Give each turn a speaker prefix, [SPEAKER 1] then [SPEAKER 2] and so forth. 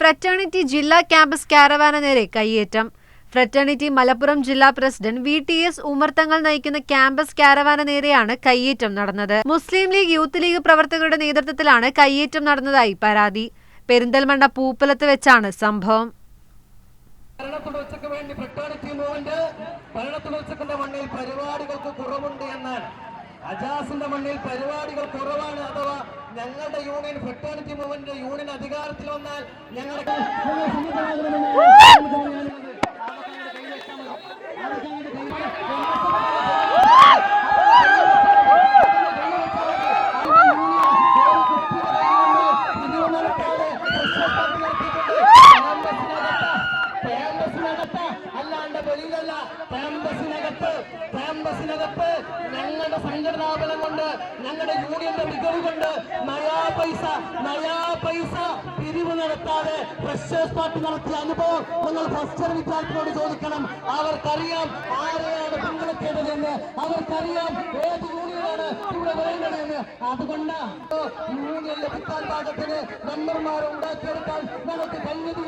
[SPEAKER 1] Fraternity ജില്ലാ campus കാരവാന നേരെ കയ്യേറ്റം. ഫ്രറ്റേണിറ്റി മലപ്പുറം ജില്ലാ president V T S Umar Thangal നയിക്കുന്ന ക്യാമ്പസ് കാരവാന നേരെയാണ് കയ്യേറ്റം നടന്നത്. മുസ്ലിം ലീഗ് യൂത്ത് ലീഗ് പ്രവർത്തകരുടെ നേതൃത്വത്തിലാണ് കയ്യേറ്റം നടന്നതായി പരാതി. പെരിന്തൽമണ്ണ പൂപ്പലത്ത് വെച്ചാണ് സംഭവം.
[SPEAKER 2] വേണ്ടി മണ്ണിൽ പരിപാടികൾക്ക് കുറവുണ്ട് എന്നാൽ അജാസിന്റെ മണ്ണിൽ പരിപാടികൾ കുറവാണ് അഥവാ ഞങ്ങളുടെ യൂണിയൻ ഫ്രട്ടേണിറ്റി മൂവ്മെന്റ് യൂണിയൻ അധികാരത്തിൽ വന്നാൽ ഞങ്ങളുടെ അല്ലാണ്ട് വെളിയിലല്ല ക്യാമ്പസിനകത്ത് ക്യാമ്പസിനകത്ത് ഞങ്ങളുടെ സംഘടനാ ബലം കൊണ്ട് ഞങ്ങളുടെ യൂണിയന്റെ മികവ് കൊണ്ട് നയാ പൈസ നയാ പൈസ പിരിവ് നടത്താതെ ഫ്രഷേഴ്സ് പാർട്ടി നടത്തിയ അനുഭവം നിങ്ങൾ ഫസ്റ്റ് ഇയർ ചോദിക്കണം. അവർക്കറിയാം ആരെയാണ് പങ്കെടുക്കേണ്ടതെന്ന് അവർക്കറിയാം ഏത് യൂണിയനാണ് ഇവിടെ വരേണ്ടതെന്ന് അതുകൊണ്ടാണ് യൂണിയൻ ലഭിക്കാൻ പാകത്തിന് മെമ്പർമാരെ ഉണ്ടാക്കിയെടുക്കാൻ നമുക്ക് കഴിഞ്ഞത്